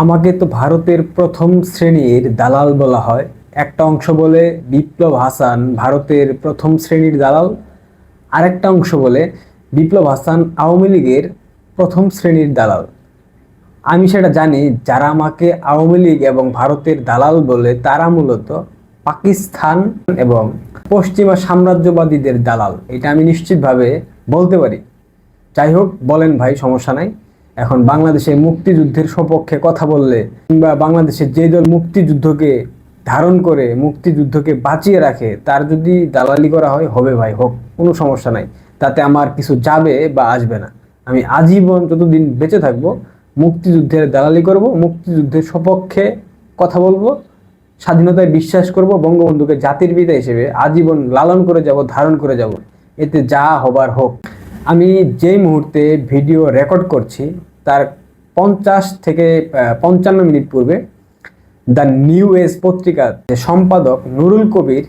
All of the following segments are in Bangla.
আমাকে তো ভারতের প্রথম শ্রেণির দালাল বলা হয়। একটা অংশ বলে বিপ্লব হাসান ভারতের প্রথম শ্রেণির দালাল। আরেকটা অংশ বলে বিপ্লব হাসান আওয়ামী লীগের প্রথম শ্রেণির দালাল। আমি সেটা জানি, যারা আমাকে আওয়ামী লীগ এবং ভারতের দালাল বলে তারা মূলত পাকিস্তান এবং পশ্চিমা সাম্রাজ্যবাদীদের দালাল। এটা আমি নিশ্চিতভাবে বলতে পারি। যাই হোক, বলেন ভাই, সমস্যা নাই। এখন বাংলাদেশে মুক্তিযুদ্ধের সপক্ষে কথা বললে কিংবা বাংলাদেশে যে দল মুক্তিযুদ্ধকে ধারণ করে মুক্তিযুদ্ধকে বাঁচিয়ে রাখে, তার যদি দালালি করা হয়, হবে ভাই, হোক, কোনো সমস্যা নাই। তাতে আমার কিছু যাবে বা আসবে না। আমি আজীবন যতদিন বেঁচে থাকব, মুক্তিযুদ্ধের দালালি করব, মুক্তিযুদ্ধের সপক্ষে কথা বলব, স্বাধীনতায় বিশ্বাস করব, বঙ্গবন্ধুকে জাতির পিতা হিসেবে আজীবন লালন করে যাব, ধারণ করে যাব। এতে যা হবার হোক। আমি যেই মুহূর্তে ভিডিও রেকর্ড করছি, তার পঞ্চাশ থেকে পঞ্চান্ন মিনিট পূর্বে, দ্য নিউ এজ পত্রিকার সম্পাদক নুরুল কবির,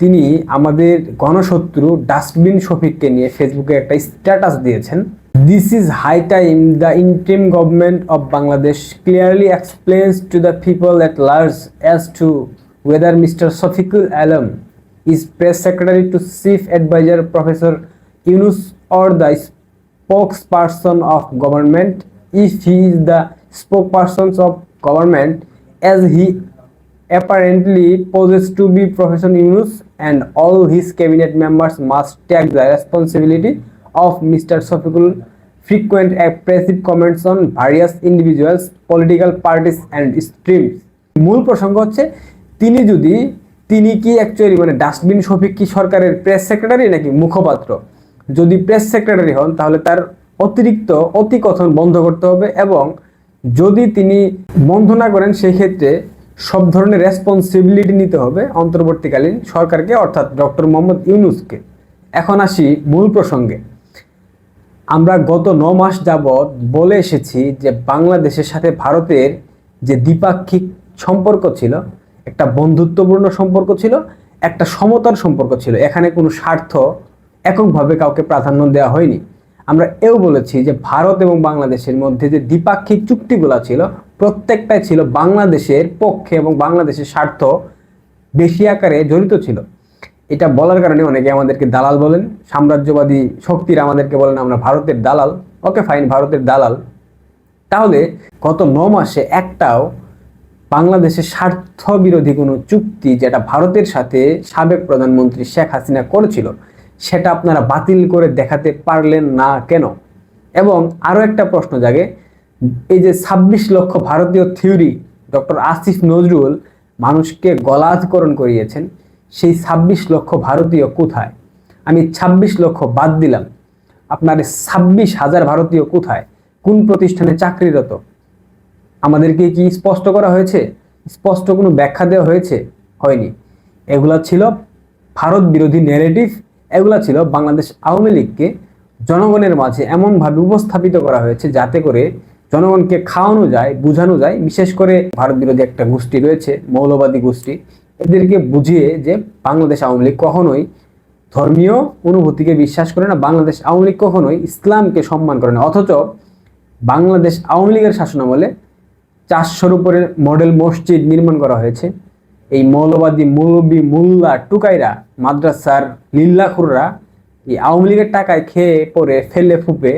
তিনি আমাদের গণশত্রু ডাস্টবিন শফিককে নিয়ে ফেসবুকে একটা স্ট্যাটাস দিয়েছেন। This is high time the interim government of Bangladesh clearly explains to the people at large as to whether mister Shafiqul Alam is press secretary to chief adviser professor Yunus or the spokesperson of government if he is the spokesperson of government as he apparently poses to be professor Yunus and all his cabinet members must take the responsibility of Mr. Sofikul frequent expressive comments on various individuals political parties and streams মূল প্রসঙ্গ হচ্ছে তিনি যদি তিনি কি অ্যাকচুয়ালি মানে ডাস্টবিন শফিক কি সরকারের প্রেস সেক্রেটারি নাকি মুখপাত্র যদি প্রেস সেক্রেটারি হন, তাহলে তার অতিরিক্ত অতিকথন বন্ধ করতে হবে এবং যদি তিনি বন্ধ না করেন সেই ক্ষেত্রে সব ধরনের রেসপন্সিবিলিটি নিতে হবে অন্তর্বর্তীকালীন সরকারকে, অর্থাৎ ডক্টর মোহাম্মদ ইউনুসকে। এখন আসি মূল প্রসঙ্গে। আমরা গত ন মাস যাবৎ বলে এসেছি যে বাংলাদেশের সাথে ভারতের যে দ্বিপাক্ষিক সম্পর্ক ছিল, একটা বন্ধুত্বপূর্ণ সম্পর্ক ছিল, একটা সমতার সম্পর্ক ছিল। এখানে কোনো স্বার্থ এককভাবে কাউকে প্রাধান্য দেওয়া হয়নি। আমরা এও বলেছি যে ভারত এবং বাংলাদেশের মধ্যে যে দ্বিপাক্ষিক চুক্তিগুলো ছিল, প্রত্যেকটাই ছিল বাংলাদেশের পক্ষে এবং বাংলাদেশের স্বার্থ বেশি আকারে জড়িত ছিল। এটা বলার কারণে অনেকে আমাদেরকে দালাল বলেন, সাম্রাজ্যবাদী শক্তির আমাদেরকে বলেন, আমরা ভারতের দালাল। ওকে, ফাইন, ভারতের দালাল। তাহলে গত ন মাসে একটাও বাংলাদেশের স্বার্থ বিরোধী কোনো চুক্তি যেটা ভারতের সাথে সাবেক প্রধানমন্ত্রী শেখ হাসিনা করেছিল সেটা আপনারা বাতিল করে দেখাতে পারলেন না কেন? এবং আরও একটা প্রশ্ন জাগে, এই যে ছাব্বিশ লক্ষ ভারতীয় থিওরি ডক্টর আসিফ নজরুল মানুষকে গলাধকরণ করিয়েছেন, সেই ছাব্বিশ লক্ষ ভারতীয় কোথায়? আমি ছাব্বিশ লক্ষ বাদ দিলাম। আপনার ছাব্বিশ হাজার ভারতীয় কোথায়? কোন প্রতিষ্ঠানে চাকরিরত? আমাদেরকে কি স্পষ্ট করা হয়েছে? স্পষ্ট কোনো ব্যাখ্যা দেওয়া হয়েছে? হয়নি। এগুলো ছিল ভারত বিরোধী নেগেটিভ এগুলা ছিল বাংলাদেশ আওয়ামী লীগকে জনগণের মাঝে এমনভাবে উপস্থাপিত করা হয়েছে যাতে করে জনগণকে খাওয়ানো যায়, বোঝানো যায়। বিশেষ করে ভারত বিরোধী একটা গোষ্ঠী রয়েছে, মৌলবাদী গোষ্ঠী। এদেরকে বুঝিয়ে যে বাংলাদেশ আওয়ামী লীগ কখনোই ধর্মীয় অনুভূতিকে বিশ্বাস করে না, বাংলাদেশ আওয়ামী লীগ কখনোই ইসলামকে সম্মান করে না। অথচ বাংলাদেশ আওয়ামী লীগের শাসনামলে চারশোর উপরে মডেল মসজিদ নির্মাণ করা হয়েছে। এই মৌলবাদী মৌলবী মুল্লা টুকাইরা, মাদ্রাসার লিল্লাখুররা এই আওয়ামী লীগের টাকায় খেয়ে পরে ফেলে ফুপে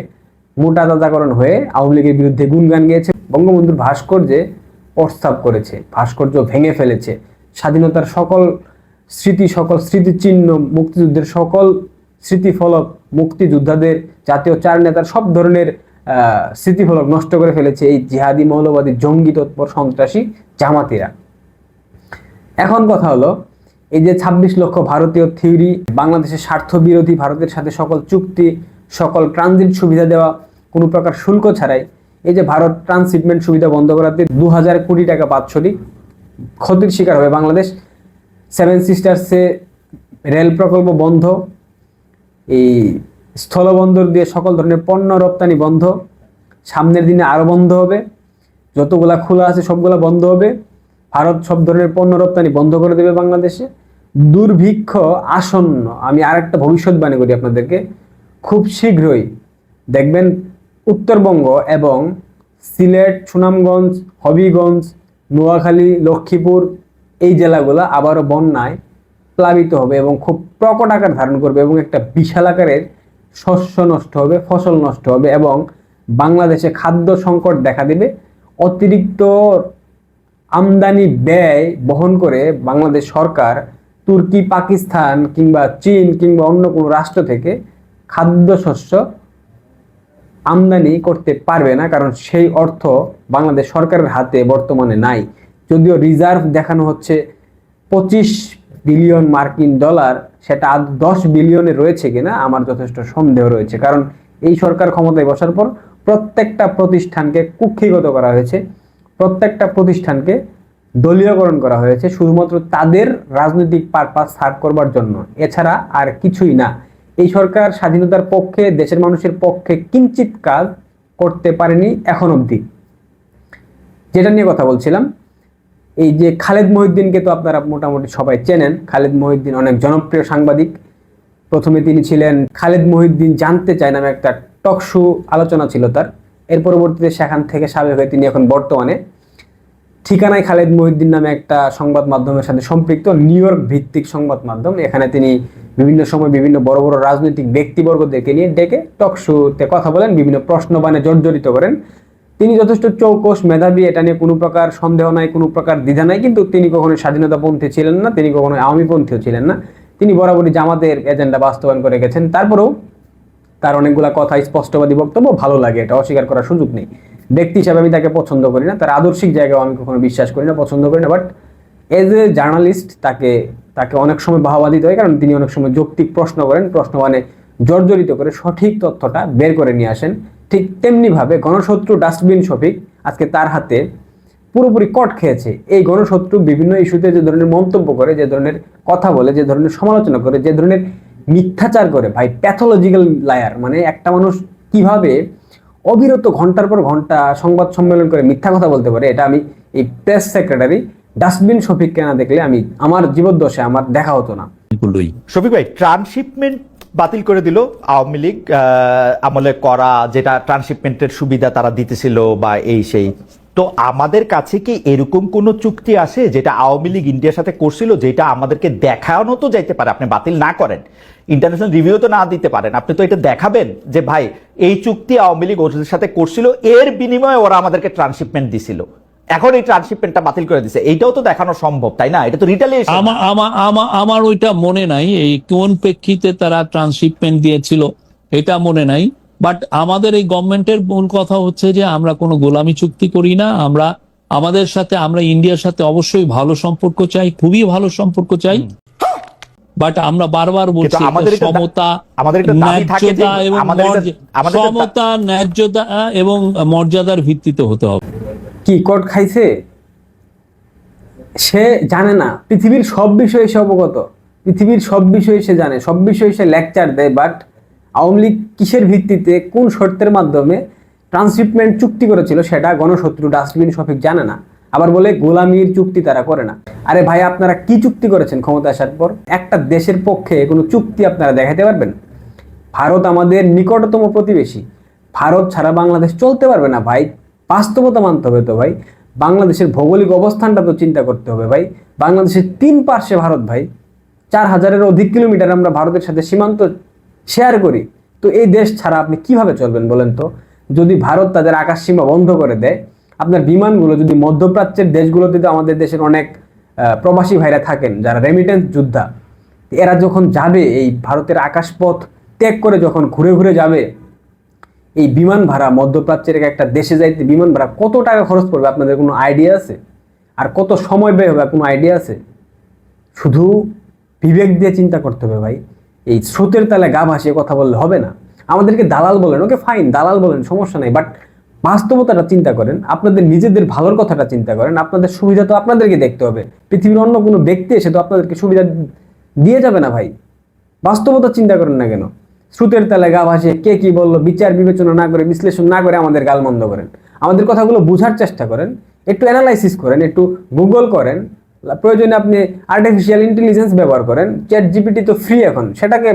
মোটা তাজাকরণ হয়ে আওয়ামী লীগের বিরুদ্ধে গুণগান গিয়েছে। বঙ্গবন্ধুর ভাস্কর্যে প্রস্তাব করেছে, ভাস্কর্য ভেঙে ফেলেছে। স্বাধীনতার সকল স্মৃতি, সকল স্মৃতিচিহ্ন, মুক্তিযুদ্ধের সকল স্মৃতিফলক মুক্তিযোদ্ধাদের, জাতীয় চার নেতার সব ধরনের স্মৃতিফলক নষ্ট করে ফেলেছে এই জিহাদি মৌলবাদী জঙ্গি তৎপর সন্ত্রাসী জামাতিরা। এখন কথা হলো, এই যে ২৬ লক্ষ ভারতীয় থিওরি, বাংলাদেশের স্বার্থ বিরোধী ভারতের সাথে সকল চুক্তি, সকল ট্রানজিট সুবিধা দেওয়া, কোনো প্রকার শুল্ক ছাড়াই, এই যে ভারত ট্রান্সশিপমেন্ট সুবিধা বন্ধ করাতে দু হাজার কোটি টাকা বাৎসরিক ক্ষতির শিকার হবে বাংলাদেশ। সেভেন সিস্টার্সে রেল প্রকল্প বন্ধ, এই স্থলবন্দর দিয়ে সকল ধরনের পণ্য রপ্তানি বন্ধ, সামনের দিনে আরও বন্ধ হবে, যতগুলা খোলা আছে সবগুলা বন্ধ হবে। ভারত সব ধরনের পণ্য রপ্তানি বন্ধ করে দেবে বাংলাদেশে। দুর্ভিক্ষ আসন্ন। আমি আরেকটা ভবিষ্যৎবাণী করি আপনাদেরকে। খুব শীঘ্রই দেখবেন উত্তরবঙ্গ এবং সিলেট, সুনামগঞ্জ, হবিগঞ্জ, নোয়াখালী, লক্ষ্মীপুর এই জেলাগুলো আবারও বন্যায় প্লাবিত হবে এবং খুব প্রকট আকার ধারণ করবে এবং একটা বিশাল আকারের শস্য নষ্ট হবে, ফসল নষ্ট হবে এবং বাংলাদেশে খাদ্য সংকট দেখা দেবে। অতিরিক্ত আমদানি ব্যয় বহন করে বাংলাদেশ সরকার তুর্কি, পাকিস্তান কিংবা চীন কিংবা অন্য কোনো রাষ্ট্র থেকে খাদ্যশস্য আমদানি করতে পারবে না, কারণ সেই অর্থ বাংলাদেশ সরকারের হাতে বর্তমানে নাই। যদিও রিজার্ভ দেখানো হচ্ছে পঁচিশ বিলিয়ন মার্কিন ডলার, সেটা আদ দশ বিলিয়নে রয়েছে কিনা আমার যথেষ্ট সন্দেহ রয়েছে। কারণ এই সরকার ক্ষমতায় বসার পর প্রত্যেকটা প্রতিষ্ঠানকে কুক্ষিগত করা হয়েছে। প্রত্যেকটা প্রতিষ্ঠানকে দলীয়করণ করা হয়েছে শুধুমাত্র তাদের রাজনৈতিক পারপাস সার্ভ করবার জন্য। এছাড়া আর কিছুই না। এই সরকার স্বাধীনতার পক্ষে, দেশের মানুষের পক্ষে কিঞ্চিত কাজ করতে পারেনি এখন অবধি। যেটা নিয়ে কথা বলছিলাম, এই যে খালেদ মহিউদ্দিনকে তো আপনারা মোটামুটি সবাই চেনেন। খালেদ মহিউদ্দিন অনেক জনপ্রিয় সাংবাদিক। প্রথমে তিনি ছিলেন খালেদ মহিউদ্দিন জানতে চায় নামে একটা টক টকশো আলোচনা ছিল তার। এর পরবর্তীতে সেখান থেকে সাবেক হয়ে তিনি এখন বর্তমানে। ঠিকানায় খালেদ মহিউদ্দিন নামে একটা সংবাদ মাধ্যমের সাথে সম্পৃক্ত, নিউ ইয়র্ক ভিত্তিক সংবাদ মাধ্যম। এখানে তিনি বিভিন্ন সময় বিভিন্ন বড় বড় রাজনৈতিক ব্যক্তিবর্গদেরকে নিয়ে ডেকে টকশোতে কথা বলেন, বিভিন্ন প্রশ্নবানে জর্জরিত করেন। তিনি যথেষ্ট চৌকস মেধাবী, এটা নিয়ে কোনো প্রকার সন্দেহ নাই, কোনো প্রকার দ্বিধা নাই, কিন্তু তিনি কখনো স্বাধীনতাপন্থী ছিলেন না, তিনি কখনো আওয়ামীপন্থীও ছিলেন না। তিনি বরাবরই জামাতের এজেন্ডা বাস্তবায়ন করে গেছেন। তারপরেও তার অনেকগুলা কথা স্পষ্টবাদী বক্তব্য ভালো লাগে, এটা অস্বীকার করার সুযোগ নেই। ব্যক্তি হিসাবে আমি তাকে পছন্দ করি না, তার আদর্শিক জায়গাও আমি কখনো বিশ্বাস করি না, পছন্দ করি না বাট এজ এ জার্নালিস্ট তাকে তাকে অনেক সময় বাহবা দিতে হয়, কারণ তিনি অনেক সময় যৌক্তিক প্রশ্ন করেন, প্রশ্ন মানে জর্জরিত করে সঠিক তথ্যটা বের করে নিয়ে আসেন। ঠিক তেমনিভাবে গণশত্রু ডাস্টবিন শফিক আজকে তার হাতে পুরোপুরি কট খেয়েছে। এই গণশত্রু বিভিন্ন ইস্যুতে যে ধরনের মন্তব্য করে, যে ধরনের কথা বলে, যে ধরনের সমালোচনা করে, যে ধরনের মিথ্যাচার করে ভাই প্যাথোলজিক্যাল লায়ার মানে একটা মানুষ কীভাবে অবিরত ঘণ্টার পর ঘণ্টা সংবাদ সম্মেলন করে মিথ্যা কথা বলতে পারে এটা আমি এই প্রেস সেক্রেটারি ডাস্টবিন শফিককে না দেখলে আমি আমার জীবদ্দশে আমার দেখা হতো না। শফিক ভাই ট্রান্সশিপমেন্ট বাতিল করে দিল আওয়ামী লীগ আমলে করা যেটা ট্রান্সশিপমেন্টের সুবিধা তারা দিতেছিল বা এই সেই তো আমাদের কাছে কি এরকম কোনো চুক্তি আছে যেটা আওয়ামী লীগ ইন্ডিয়ার সাথে করছিল, যেটা আমাদেরকে দেখানো তো যাইতে পারে, আপনি বাতিল না করেন? ইন্টারন্যাশনাল রিভিউ তো না দিতে পারেন। আপনি তো এটা দেখাবেন যে, ভাই, এই চুক্তি আওয়ামী লীগ ওদের সাথে করছিল, এর বিনিময়ে ওরা আমাদেরকে ট্রান্সশিপমেন্ট দিছিল। এখন এই ট্রান্সশিপমেন্টটা বাতিল করে দিছে। এইটাও তো দেখানো সম্ভব, তাই না? এটা তো রিটালিয়েশন আমার আমার আমার আমার ওইটা মনে নাই, এই কোন প্রেক্ষিতে তারা ট্রান্সশিপমেন্ট দিয়েছিল, এটা মনে নাই। বাট আমাদের এই গভর্নমেন্টের মূল কথা হচ্ছে যে আমরা কোনো গোলামি চুক্তি করি না আমরা আমাদের সাথে আমরা ইন্ডিয়ার সাথে অবশ্যই ভালো সম্পর্ক চাই খুবই ভালো সম্পর্ক চাই। বাট আমরা বারবার বলছি সমতা আমাদের একটা দাবি থাকে যে ন্যায্যতা এবং সমতা ন্যায্যতা এবং মর্যাদার ভিত্তিতে হতে হবে। কি কট খাইছে? সে জানে না। পৃথিবীর সব বিষয়ে সে অবগত। পৃথিবীর সব বিষয়ে সে জানে। সব বিষয়ে সে লেকচার দেয় বাট আওয়ামী লীগ কিসের ভিত্তিতে, কোন শর্তের মাধ্যমে ট্রান্সশিপমেন্ট চুক্তি করেছিল সেটা গণশত্রু ডাস্টবিন সঠিক জানে না। আবার বলে গোলামির চুক্তি তারা করে না। আরে ভাই, আপনারা কি চুক্তি করেছেন ক্ষমতা আসার পর? একটা দেশের পক্ষে কোনো চুক্তি আপনারা দেখাতে পারবেন? ভারত আমাদের নিকটতম প্রতিবেশী। ভারত ছাড়া বাংলাদেশ চলতে পারবে না ভাই। বাস্তবতা মানতে হবে তো ভাই। বাংলাদেশের ভৌগোলিক অবস্থানটা তো চিন্তা করতে হবে ভাই। বাংলাদেশের তিন পার্শ্বে ভারত ভাই। চার হাজারের অধিক কিলোমিটার আমরা ভারতের সাথে সীমান্ত শেয়ার করি। তো এই দেশ ছাড়া আপনি কীভাবে চলবেন বলেন তো? যদি ভারত তাদের আকাশ সীমা বন্ধ করে দেয়, আপনার বিমানগুলো যদি মধ্যপ্রাচ্যের দেশগুলোতে তো আমাদের দেশের অনেক প্রবাসী ভাইরা থাকেন যারা রেমিটেন্স যোদ্ধা, এরা যখন যাবে এই ভারতের আকাশপথ ত্যাগ করে যখন ঘুরে ঘুরে যাবে, এই বিমান ভাড়া মধ্যপ্রাচ্যের একটা দেশে যাইতে বিমান ভাড়া কত টাকা খরচ পড়বে আপনাদের কোনো আইডিয়া আছে? আর কত সময় ব্যয় হবে কোনো আইডিয়া আছে? শুধু বিবেক দিয়ে চিন্তা করতে হবে ভাই। এই স্রোতের তালে গা ভাসিয়ে কথা বললে হবে না। আমাদেরকে দালাল বলেন, ওকে ফাইন দালাল বলেন, সমস্যা নাই। বাট বাস্তবতাটা চিন্তা করেন, আপনাদের নিজেদের ভালোর কথাটা চিন্তা করেন, আপনাদের সুবিধা তো আপনাদেরকে দেখতে হবে। পৃথিবীর অন্য কোনো ব্যক্তি এসে তো আপনাদেরকে সুবিধা দিয়ে যাবে না ভাই। বাস্তবতা চিন্তা করেন না কেন? শ্রুতের তালে গা ভাসে কে কি বলল, বিচার, বিবেচনা না করে, বিশ্লেষণ না করে আমাদের গালমন্দ করেন। আমাদের কথাগুলো বোঝার চেষ্টা করেন, একটু অ্যানালাইসিস করেন, একটু গুগল করেন প্রয়োজনে আপনি আর্টিফিশিয়াল ইন্টেলিজেন্স ব্যবহার করেন। চ্যাট জিপিটি তো ফ্রি এখন, সেটাকে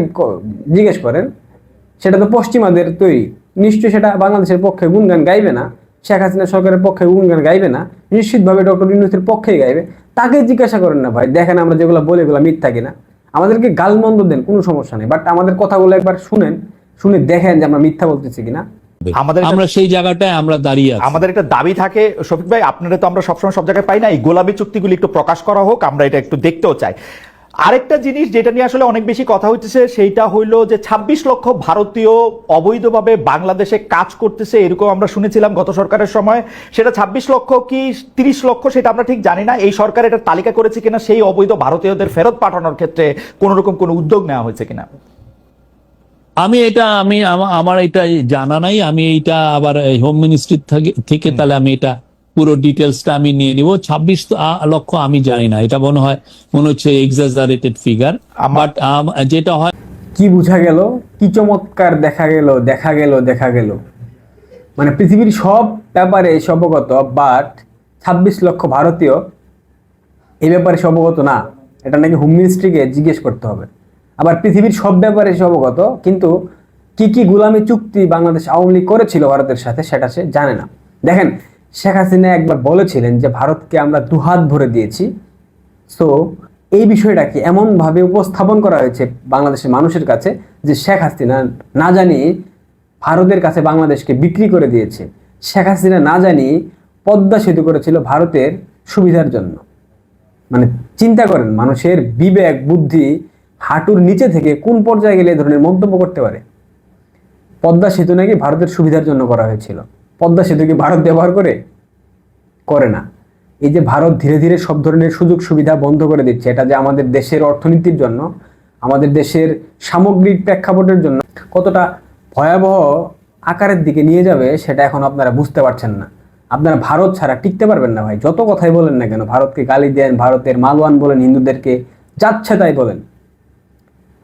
জিজ্ঞেস করেন, সেটা তো পশ্চিমাদের তৈরি। নিশ্চয়ই সেটা বাংলাদেশের পক্ষে গুনগান গাইবে না, শেখ হাসিনা সরকারের পক্ষে গুণগান গাইবে না, নিশ্চিতভাবে ডক্টর ইউনুসের পক্ষেই গাইবে। তাকে জিজ্ঞাসা করেন না, ভাই, দেখেন আমরা যেগুলো বলি এগুলো মিথ্যা কিনা। আমাদেরকে গালমন্দ দেন, কোনো সমস্যা নেই। বাট আমাদের কথাগুলো একবার শুনেন, শুনে দেখেন যে আমরা মিথ্যা বলতেছি কিনা। আমাদের আমরা সেই জায়গাটায় আমরা দাঁড়িয়ে আছি। আমাদের একটা দাবি থাকে শফিক ভাই আপনারা তো আমরা সবসময় সব জায়গায় পাই না এই গোলামি চুক্তিগুলি একটু প্রকাশ করা হোক আমরা এটা একটু দেখতেও চাই। আরেকটা জিনিস যেটা নিয়ে আসলে অনেক বেশি কথা হইতেছে সেইটা হইল যে ২৬ লক্ষ ভারতীয় অবৈধভাবে বাংলাদেশে কাজ করতেছে এরকম আমরা শুনেছিলাম গত সরকারের সময়। সেটা ২৬ লক্ষ কি ৩০ লক্ষ সেটা আমরা ঠিক জানি না। এই সরকার এটা তালিকা করেছে কিনা সেই অবৈধ ভারতীয়দের ফেরত পাঠানোর ক্ষেত্রে কোন রকম কোনো উদ্যোগ নেওয়া হয়েছে কিনা? আমি এটা আমি আমার এটা জানা নাই আমি এইটা আবার হোম মিনিস্ট্রি থেকে তাহলে আমি এটা পুরো ডিটেলসটা আমি নিয়ে নিব। ছাব্বিশ লক্ষ আমি জানি না এটা মনে হয় মনে হচ্ছে এক্সাজারেটেড ফিগার বাট যেটা হয় কি বোঝা গেল? কি চমৎকার দেখা গেল দেখা গেল দেখা গেল। মানে পৃথিবীর সব ব্যাপারে সে অবগত বাট ছাব্বিশ লক্ষ ভারতীয় এ ব্যাপারে সে অবগত না। এটা নাকি হোম মিনিস্ট্রিকে জিজ্ঞেস করতে হবে। আবার পৃথিবীর সব ব্যাপারে সে অবগত, কিন্তু কি কি গুলামি চুক্তি বাংলাদেশ আওয়ামী লীগ করেছিল ভারতের সাথে সেটা সে জানে না। দেখেন, শেখ হাসিনা একবার বলেছিলেন যে ভারতকে আমরা দুহাত ভরে দিয়েছি। সো এই বিষয়টাকে এমনভাবে উপস্থাপন করা হয়েছে বাংলাদেশের মানুষের কাছে যে শেখ হাসিনা না জানি ভারতের কাছে বাংলাদেশকে বিক্রি করে দিয়েছে। শেখ হাসিনা না জানি পদ্মা সেতু করেছিল ভারতের সুবিধার জন্য। মানে চিন্তা করেন, মানুষের বিবেক, বুদ্ধি হাঁটুর নিচে থেকে কোন পর্যায়ে গেলে এ ধরনের মন্তব্য করতে পারে? পদ্মা সেতু নাকি ভারতের সুবিধার জন্য করা হয়েছিল? পদ্মা সেতু কি ভারত ব্যবহার করে? করে না। এই যে ভারত ধীরে ধীরে সব ধরনের সুযোগ সুবিধা বন্ধ করে দিচ্ছে, এটা যে আমাদের দেশের অর্থনীতির জন্য, আমাদের দেশের সামগ্রিক প্রেক্ষাপটের জন্য কতটা ভয়াবহ আকারের দিকে নিয়ে যাবে, সেটা এখন আপনারা বুঝতে পারছেন না। আপনারা ভারত ছাড়া টিকতে পারবেন না ভাই। যত কথাই বলেন না কেন, ভারতকে গালি দেন, ভারতের মালওয়ান বলেন, হিন্দুদেরকে যাচ্ছে তাই বলেন।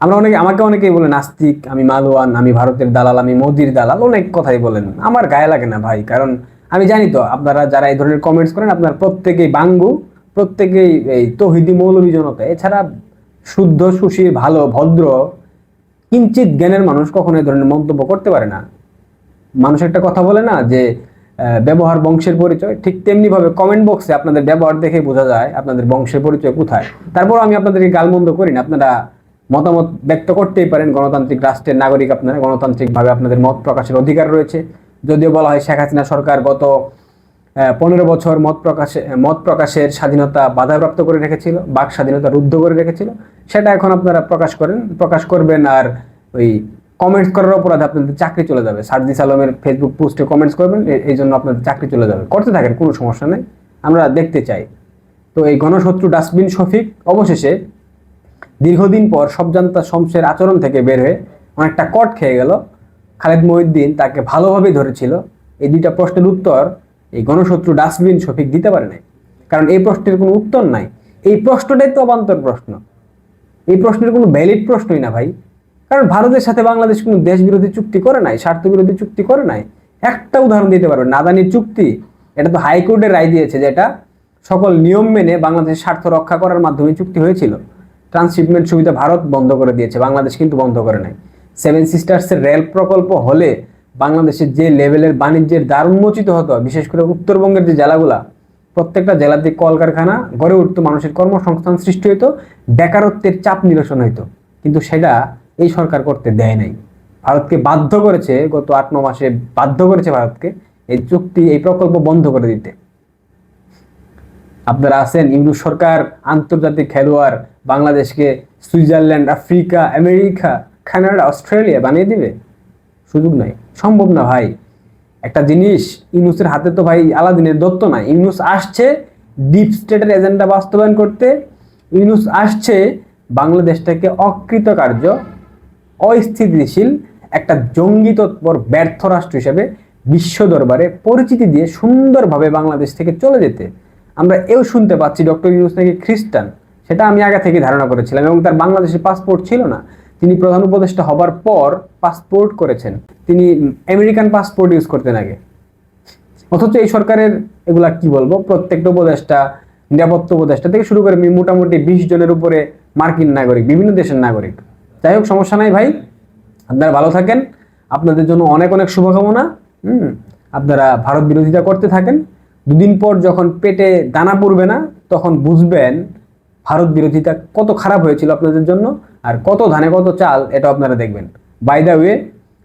আমরা অনেকে আমাকে অনেকেই বলে, নাস্তিক, আমি মালোয়ান, আমি ভারতের দালাল, আমি মোদির দালাল। অনেক কথাই বলেন। আমার গায়ে লাগে না ভাই, কারণ আমি জানি তো, আপনারা যারা এই ধরনের কমেন্টস করেন, আপনার প্রত্যেকেই বাঙ্গু, প্রত্যেকেই এই তহিদি মৌলবী জনতা। এছাড়া শুদ্ধ, সুশীল, ভালো, ভদ্র, কিঞ্চিত জ্ঞানের মানুষ কখনো এই ধরনের মন্তব্য করতে পারে না। মানুষ একটা কথা বলে না যে ব্যবহার বংশের পরিচয়। ঠিক তেমনিভাবে কমেন্ট বক্সে আপনাদের ব্যবহার দেখে বোঝা যায় আপনাদের বংশের পরিচয় কোথায়। তারপর আমি আপনাদেরকে গালমন্দ করি না। আপনারা মতামত ব্যক্ত করতেই পারেন। গণতান্ত্রিক রাষ্ট্রের নাগরিক আপনারা, গণতান্ত্রিকভাবে আপনাদের মত প্রকাশের অধিকার রয়েছে। যদিও বলা হয় শেখ হাসিনা সরকার গত পনেরো বছর মত প্রকাশে, মত প্রকাশের স্বাধীনতা বাধাপ্রাপ্ত করে রেখেছিল, বাক স্বাধীনতা রুদ্ধ করে রেখেছিল। সেটা এখন আপনারা প্রকাশ করেন, প্রকাশ করবেন আর ওই কমেন্টস করার অপরাধে আপনাদের চাকরি চলে যাবে। সার্জিস আলমের ফেসবুক পোস্টে কমেন্টস করবেন এই জন্য আপনাদের চাকরি চলে যাবে। করতে থাকেন, কোনো সমস্যা নেই। আমরা দেখতে চাই। তো এই গণশত্রু ডাস্টবিন শফিক, অবশেষে দীর্ঘদিন পর সবজান্তা শমসের আচরণ থেকে বের হয়ে অনেকটা কট খেয়ে গেল। খালেদ মহিউদ্দিন তাকে ভালোভাবেই ধরেছিল। এই দুইটা প্রশ্নের উত্তর এই গণশত্রু ডাস্টবিন শফিক দিতে পারে নাই। কারণ এই প্রশ্নের কোনো উত্তর নাই। এই প্রশ্নটাই তো অবান্তর প্রশ্ন। এই প্রশ্নের কোনো ভ্যালিড প্রশ্নই না ভাই। কারণ ভারতের সাথে বাংলাদেশ কোনো দেশ বিরোধী চুক্তি করে নাই স্বার্থ বিরোধী চুক্তি করে নাই। একটা উদাহরণ দিতে পারবে নাদানির চুক্তি। এটা তো হাইকোর্টের রায় দিয়েছে যেটা সকল নিয়ম মেনে বাংলাদেশের স্বার্থ রক্ষা করার মাধ্যমে চুক্তি হয়েছিল। ট্রান্সশিপমেন্ট সুবিধা ভারত বন্ধ করে দিয়েছে, বাংলাদেশ কিন্তু বন্ধ করে নাই। সেভেন সিস্টার্সের রেল প্রকল্প হলে বাংলাদেশের যে লেভেলের বাণিজ্যের দ্বার উন্মোচিত হতো, বিশেষ করে উত্তরবঙ্গের যে জেলাগুলা, প্রত্যেকটা জেলাতে কলকারখানা, গড়ে উঠতো, মানুষের কর্মসংস্থান সৃষ্টি হতো বেকারত্বের চাপ নিরসন হইতো। কিন্তু সেটা এই সরকার করতে দেয় নাই। ভারতকে বাধ্য করেছে, গত আট, ন মাসে বাধ্য করেছে ভারতকে এই চুক্তি, এই প্রকল্প বন্ধ করে দিতে। আপনারা আছেন ইউনুস সরকার, আন্তর্জাতিক খেলোয়াড়, বাংলাদেশকে Switzerland, Africa, America, Canada, Australia বানিয়ে দিবে? সুযোগ নাই। সম্ভব না ভাই। একটা জিনিস, ইউনুসের হাতে তো ভাই আলাদিনের দত্ত না ইউনুস আসছে ডিপ স্টেটের এজেন্ডা বাস্তবায়ন করতে। ইউনুস আসছে বাংলাদেশটাকে অকৃতকার্য, অস্থিতিশীল, একটা জঙ্গি তৎপর, ব্যর্থ রাষ্ট্র হিসেবে বিশ্ব দরবারে পরিচিতি দিয়ে সুন্দরভাবে বাংলাদেশ থেকে চলে যেতে। আমরা এও শুনতে পাচ্ছি ডক্টর ইউনুস নাকি খ্রিস্টান, সেটা আমি আগে থেকে ধারণা করেছিলাম এবং তার বাংলাদেশের পাসপোর্ট ছিল না। তিনি প্রধান উপদেষ্টা হবার পর পাসপোর্ট করেছেন। তিনি আমেরিকান পাসপোর্ট ইউজ করতেন আগে। অথচ এই সরকারের এগুলা কি বলব, প্রত্যেকটা উপদেষ্টা, নিরাপত্তা উপদেষ্টা থেকে শুরু করে মোটামুটি বিশ জনের উপরে মার্কিন নাগরিক, বিভিন্ন দেশের নাগরিক। যাই হোক, সমস্যা নাই ভাই। আপনারা ভালো থাকেন। আপনাদের জন্য অনেক অনেক শুভকামনা। হুম, আপনারা ভারত বিরোধিতা করতে থাকেন। দুদিন পর যখন পেটে দানা পড়বে না, তখন বুঝবেন ভারত বিরোধিতা কত খারাপ হয়েছিল আপনাদের জন্য আর কত ধানে কত চাল, এটা আপনারা দেখবেন। বাই দ্য ওয়ে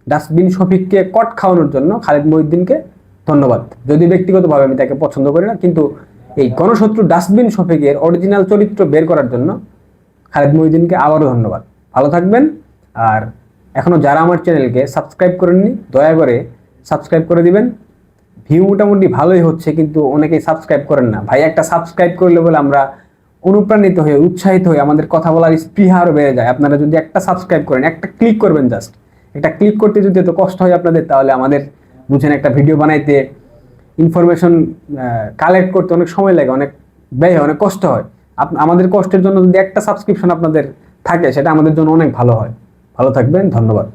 ডাস্টবিন শফিককে কট খাওয়ানোর জন্য খালেদ মহিউদ্দিনকে ধন্যবাদ। যদি ব্যক্তিগতভাবে আমি তাকে পছন্দ করি না, কিন্তু এই গণশত্রু ডাস্টবিন শফিকের অরিজিনাল চরিত্র বের করার জন্য খালেদ মহিউদ্দিনকে আবারও ধন্যবাদ। ভালো থাকবেন আর এখনও যারা আমার চ্যানেলকে সাবস্ক্রাইব করেননি, দয়া করে সাবস্ক্রাইব করে দিবেন। ভিউ মোটামুটি ভালোই হচ্ছে, কিন্তু অনেকেই সাবস্ক্রাইব করেন না। ভাই, একটা সাবস্ক্রাইব করলে বলে আমরা অনুপ্রাণিত হয়ে, উৎসাহিত হয়ে আমাদের কথা বলার স্পৃহা আরও বেড়ে যায়। আপনারা যদি একটা সাবস্ক্রাইব করেন, একটা ক্লিক করবেন জাস্ট একটা ক্লিক করতে যদি এত কষ্ট হয় আপনাদের, তাহলে আমাদের বুঝেন একটা ভিডিও বানাইতে ইনফরমেশন কালেক্ট করতে অনেক সময় লাগে, অনেক ব্যয় হয়, অনেক কষ্ট হয়। আমাদের কষ্টের জন্য যদি একটা সাবস্ক্রিপশন আপনাদের থাকে, সেটা আমাদের জন্য অনেক ভালো হয়। ভালো থাকবেন, ধন্যবাদ।